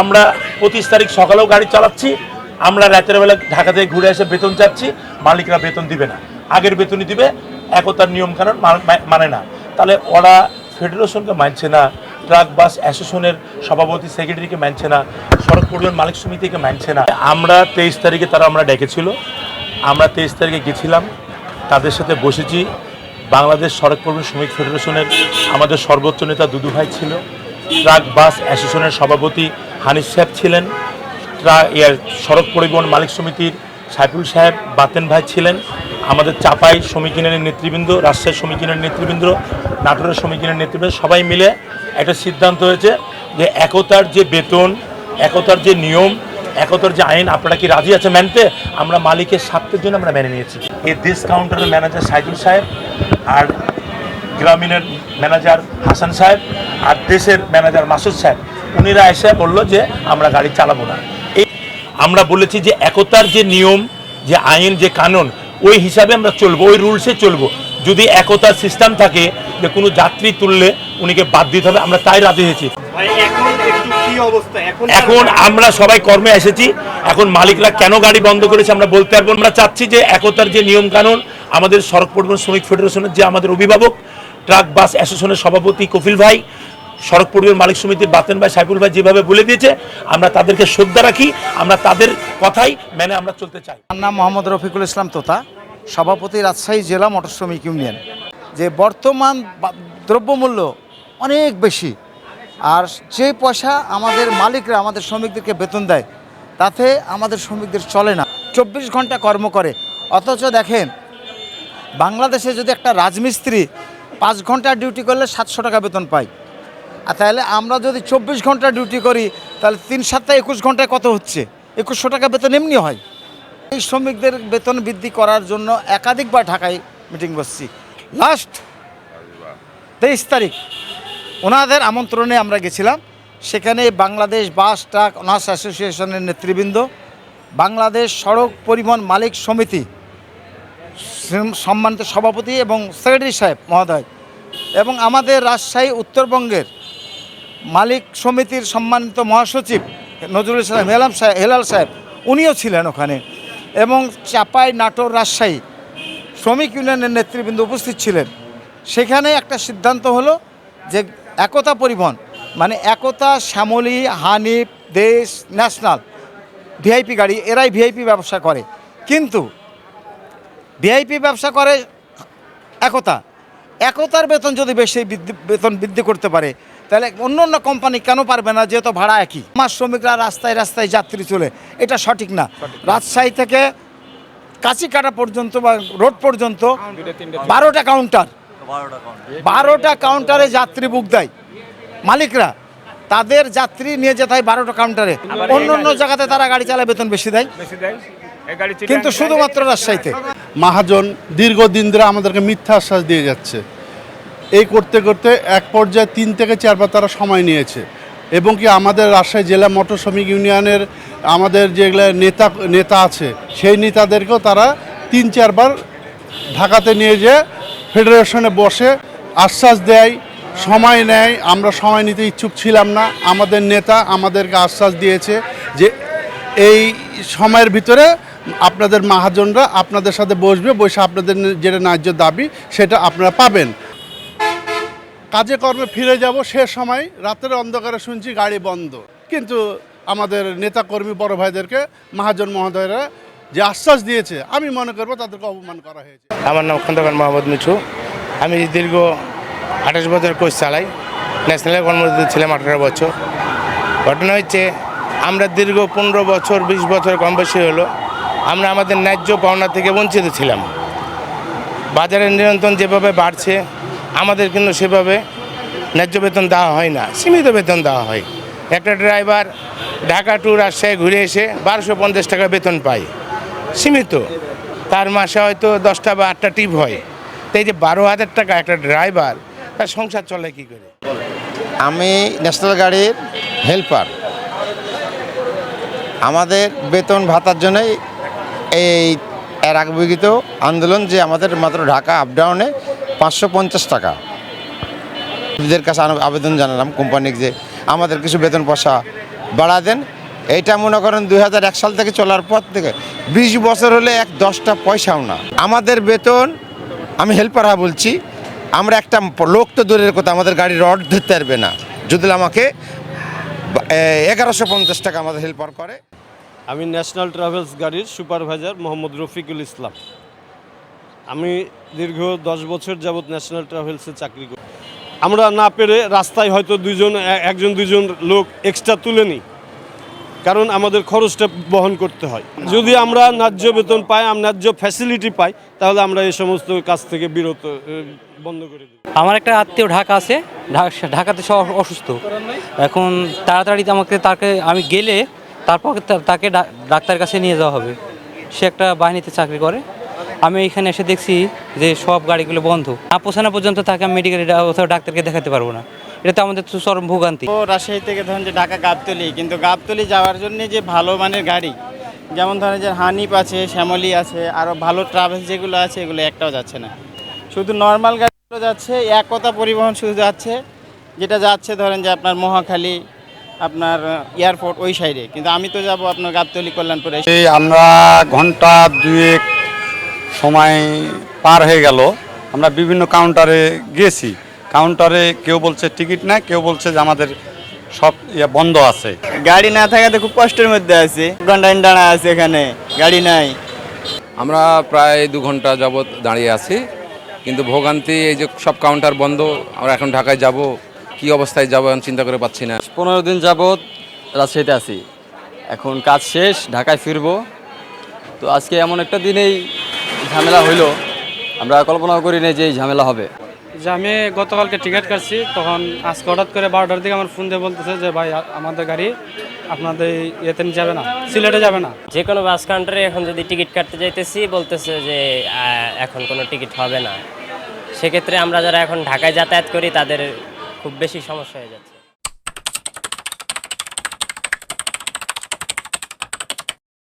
আমরা পঁচিশ তারিখ সকালেও গাড়ি চালাচ্ছি, আমরা রাতের বেলা ঢাকা থেকে ঘুরে এসে বেতন চাচ্ছি, মালিকরা বেতন দিবে না। আগের বেতনই দিবে, একতার নিয়মকানুন মানে না। তাহলে ওরা ফেডারেশনকে মানছে না, ট্রাক, বাস অ্যাসোসিয়েশনের সভাপতি, সেক্রেটারিকে মানছে না, সড়ক পরিবহন মালিক সমিতিকে মানছে না। আমরা তেইশ তারিখে তারা আমরা ডেকেছিল, আমরা তেইশ তারিখে গেছিলাম, তাদের সাথে বসেছি। বাংলাদেশ সড়ক পরিবহন শ্রমিক ফেডারেশনের আমাদের সর্বোচ্চ নেতা দুদু ভাই ছিল, ট্রাক, বাস অ্যাসোসিয়েশনের সভাপতি হানিফ সাহেব ছিলেন ইয়ার সড়ক পরিবহন মালিক সমিতির সাইফুল সাহেব, বাতেন ভাই ছিলেন, আমাদের চাপাই সমিতিনের নেতৃবৃন্দ, রাজশাহী সমিতিনের নেতৃবৃন্দ, নাটোরের সমিতিনের নেতৃবৃন্দ, সবাই মিলে একটা সিদ্ধান্ত হয়েছে যে একতার যে বেতন, একতার যে নিয়ম, একতার যে আইন, আপনারা কি রাজি আছে মানতে? আমরা মালিকের স্বার্থের জন্য আমরা মেনে নিয়েছি। এই দেশ কাউন্টারের ম্যানেজার সাইদুল সাহেব আর গ্রামীণের ম্যানেজার হাসান সাহেব আর দেশের ম্যানেজার মাসুদ সাহেব। উনিরা এসে বলল যে আমরা গাড়ি চালাবো না। এই আমরা বলেছি যে একতার যে নিয়ম যে আইন যে কানুন ওই হিসাবে আমরা চলবো ওই রুলসে চলবো। যদি একতার সিস্টেম থাকে যে কোনো যাত্রী তুললে উনিকে বাদ দিতে হবে আমরা তাই রাজি হয়েছি। এখন এখন আমরা সবাই কর্মে এসেছি এখন মালিকরা কেন গাড়ি বন্ধ করেছে আমরা বলতে পারব আমরা চাচ্ছি যে একতার যে নিয়ম কানুন আমাদের সড়ক পরিবহন শ্রমিক ফেডারেশনের যে আমাদের অভিভাবক ট্রাক বাস অ্যাসোসিয়েশনের সভাপতি কফিল ভাই সড়ক পরিবহন মালিক সমিতির বাতেন ভাই, সাইফুল ভাই যেভাবে বলে দিয়েছে, আমরা তাদেরকে শ্রদ্ধা রাখি, আমরা তাদের কথাই মেনে আমরা চলতে চাই। আমার নাম মোহাম্মদ রফিকুল ইসলাম তোতা, সভাপতি রাজশাহী জেলা মোটর শ্রমিক ইউনিয়ন। যে বর্তমান দ্রব্যমূল্য অনেক বেশি, আর যে পয়সা আমাদের মালিকরা, আমাদের শ্রমিকদেরকে বেতন দেয়, তাতে আমাদের শ্রমিকদের চলে না। চব্বিশ ঘণ্টা কর্ম করে, অথচ দেখেন, বাংলাদেশে যদি একটা রাজমিস্ত্রি পাঁচ ঘণ্টা ডিউটি করলে সাতশো টাকা বেতন পায় আর তাহলে আমরা যদি চব্বিশ ঘণ্টা ডিউটি করি, তাহলে তিন সাতটা একুশ ঘন্টায় কত হচ্ছে? একুশশো টাকা বেতন এমনি হয়। এই শ্রমিকদের বেতন বৃদ্ধি করার জন্য একাধিকবার ঢাকায় মিটিং বসছি। লাস্ট তেইশ তারিখ, ওনাদের আমন্ত্রণে আমরা গেছিলাম। সেখানে বাংলাদেশ বাস, ট্রাক, অনার্স অ্যাসোসিয়েশনের নেতৃবৃন্দ, বাংলাদেশ সড়ক পরিবহন মালিক সমিতি সম্মানিত সভাপতি এবং সেক্রেটারি সাহেব মহোদয় এবং আমাদের রাজশাহী উত্তরবঙ্গের মালিক সমিতির সম্মানিত মহাসচিব নজরুল ইসলাম হেলাম সাহেব হেলাল সাহেব, উনিও ছিলেন ওখানে। এবং চাপাই নাটোর রাজশাহী শ্রমিক ইউনিয়নের নেতৃবৃন্দ উপস্থিত ছিলেন। সেখানে একটা সিদ্ধান্ত হলো যে একতা পরিবহন মানে একতা, শ্যামলী, হানিফ, দেশ, ন্যাশনাল, ভিআইপি গাড়ি, এরাই ভিআইপি ব্যবসা করে। কিন্তু ভিআইপি ব্যবসা করে একতা। একতার বেতন যদি বেশি বেতন বৃদ্ধি করতে পারে তাহলে অন্য অন্য কোম্পানি কেন পারবে না? যেহেতু ভাড়া একই। আমার শ্রমিকরা রাস্তায় রাস্তায় যাত্রী চলে। এটা সঠিক না। রাজশাহী থেকে কাঁচিকাটা পর্যন্ত বা রোড পর্যন্ত বারোটা কাউন্টার বারোটা কাউন্টারে যাত্রী বুক দেয়। মালিকরা তাদের যাত্রী নিয়ে যেতে হয় বারোটা কাউন্টারে অন্য অন্য জায়গাতে তারা গাড়ি চালায় বেতন বেশি দেয়। কিন্তু শুধুমাত্র রাজশাহীতে। মহাজন দীর্ঘদিন ধরে আমাদেরকে মিথ্যা আশ্বাস দিয়ে যাচ্ছে। এই করতে করতে এক পর্যায়ে তিন থেকে চারবার তারা সময় নিয়েছে। এবং কি আমাদের রাজশাহী জেলা মোটর শ্রমিক ইউনিয়নের আমাদের যেগুলো নেতা নেতা আছে, সেই নেতাদেরকেও তারা তিন, চারবার ঢাকাতে নিয়ে যেয়ে ফেডারেশনে বসে আশ্বাস দেয়, সময় নেয়, আমরা সময় নিতে ইচ্ছুক ছিলাম না। আমাদের নেতা আমাদেরকে আশ্বাস দিয়েছে যে এই সময়ের ভিতরে আপনাদের মহাজনরা আপনাদের সাথে বসবে, বসে আপনাদের যেটা ন্যায্য দাবি সেটা আপনারা পাবেন। কাজে কর্মে ফিরে যাব, সে সময় রাতের অন্ধকারে শুনছি গাড়ি বন্ধ। কিন্তু আমাদের নেতাকর্মী বড় ভাইদেরকে, মহাজন মহোদয়রা যে আশ্বাস দিয়েছে, আমি মনে করব তাদেরকে অপমান করা হয়েছে। আমার নাম খন্দকার মোহাম্মদ মিঠু। আমি দীর্ঘ আঠাশ বছর কোচ চালাই, ন্যাশনালে কর্মরত ছিলাম আঠারো বছর। ঘটনা হচ্ছে, আমরা দীর্ঘ পনেরো বছর, বিশ বছর কম বেশি হলো, আমরা আমাদের ন্যায্য পাওনা থেকে বঞ্চিত ছিলাম। বাজারের নিয়ন্ত্রণ যেভাবে বাড়ছে আমাদের কিন্তু সেভাবে ন্যায্য বেতন দেওয়া হয় না, সীমিত বেতন দেওয়া হয়। একটা ড্রাইভার ঢাকা টু রাজশাহী ঘুরে এসে বারোশো পঞ্চাশ টাকা বেতন পায়। সীমিত। তার মাসে হয়তো দশটা বা আটটা টিপ হয়। তো এই যে বারো হাজার টাকা একটা ড্রাইভার, তার সংসার চলে কী করে? আমি ন্যাশনাল গাড়ির হেল্পার। আমাদের বেতন ভাতার জন্যই এই এর আগে বিগত আন্দোলন যে আমাদের মাত্র ঢাকা আপ ডাউনে পাঁচশো পঞ্চাশ টাকা। এদের কাছে আবেদন জানালাম কোম্পানিকে যে আমাদের কিছু বেতন পয়সা বাড়া দেন। এইটা মনে করেন দুই হাজার এক সাল থেকে চলার পর থেকে বিশ বছর হলে এক দশটা পয়সাও না। আমাদের বেতন, আমি হেল্পার হেল্পাররা বলছি, আমরা একটা লোক তো দূরের কথা, আমাদের গাড়ি রড ধরতে পারবে না। যদি আমাকে এগারোশো পঞ্চাশ টাকা আমাদের হেল্পার করে। আমি ন্যাশনাল ট্রাভেলস গাড়ির সুপারভাইজার মোহাম্মদ রফিকুল ইসলাম। আমি দীর্ঘ দশ বছর যাবৎ ন্যাশনাল ট্রাভেলসে চাকরি করি। আমরা না পেরে রাস্তায় হয়তো দুজন একজন দুজন লোক এক্সট্রা তুলে নিই। কারণ আমাদের খরচটা বহন করতে হয়। যদি আমরা ন্যায্য বেতন পাই ন্যায্য ফ্যাসিলিটি পাই, তাহলে আমরা এই সমস্ত কাজ থেকে বিরত বন্ধ করে দিই। আমার একটা আত্মীয় ঢাকা আছে ঢাকাতে সব অসুস্থ। এখন তাড়াতাড়ি আমাকে, তাকে আমি গেলে তারপর তাকে ডা- ডাক্তারের কাছে নিয়ে যাওয়া হবে। সে একটা বাহিনীতে চাকরি করে। আমি এখানে এসে দেখছি যে সব গাড়িগুলো বন্ধ। না পৌঁছানো পর্যন্ত তাকে আমি মেডিকেল অথবা ডাক্তারকে দেখাতে পারব না। এটা তো আমাদের তো চরম ভোগান্তি। ও রাজশাহী থেকে ধরেন যে ঢাকা গাবতলি কিন্তু গাবতলি যাওয়ার জন্য যে ভালো মানের গাড়ি যেমন ধরেন যে হানিপ আছে শ্যামলি আছে আরও ভালো ট্রাভেলস যেগুলো আছে এগুলো একটাও যাচ্ছে না। শুধু নর্মাল গাড়িগুলো যাচ্ছে এক কথা পরিবহন শুধু যাচ্ছে যেটা যাচ্ছে ধরেন যে আপনার মহাখালী আপনার এয়ারপোর্ট ওই সাইডে কিন্তু আমি তো যাব আপনার গাবতলি কল্যাণপুরে। এই আমরা ঘণ্টা দুয়েক সময় পার হয়ে গেল। আমরা বিভিন্ন কাউন্টারে গেছি। কাউন্টারে কেউ বলছে টিকিট নাই কেউ বলছে যে আমাদের সব ইয়ে বন্ধ আছে। গাড়ি না থাকাতে খুব কষ্টের মধ্যে আছে। ঘণ্টা দাঁড়া আছে এখানে গাড়ি নাই। আমরা প্রায় দু ঘণ্টা যাবৎ দাঁড়িয়ে আছি। কিন্তু ভোগান্তি এই যে সব কাউন্টার বন্ধ আমরা এখন ঢাকায় যাব কি অবস্থায় যাব এখন চিন্তা করে পাচ্ছি না। পনেরো দিন যাবৎ রাজশাহীতে আছি। এখন কাজ শেষ ঢাকায় ফিরবো। তো আজকে এমন একটা দিনেই ঝামেলা হইল আমরা কল্পনা করি না যে এই ঝামেলা হবে। যে আমি গতকালকে টিকিট কাটছি তখন আজকে হঠাৎ করে বারোটার দিকে আমার ফোন দিয়ে বলতেছে যে ভাই আমাদের গাড়ি আপনাদের ইয়েতে যাবে না সিলেটে যাবে না। যে কোনো বাস কাউন্টারে এখন যদি টিকিট কাটতে যাইতেছি বলতেছে যে এখন কোনো টিকিট হবে না। সেক্ষেত্রে আমরা যারা এখন ঢাকায় যাতায়াত করি তাদের খুব বেশি সমস্যা হয়ে যাচ্ছে।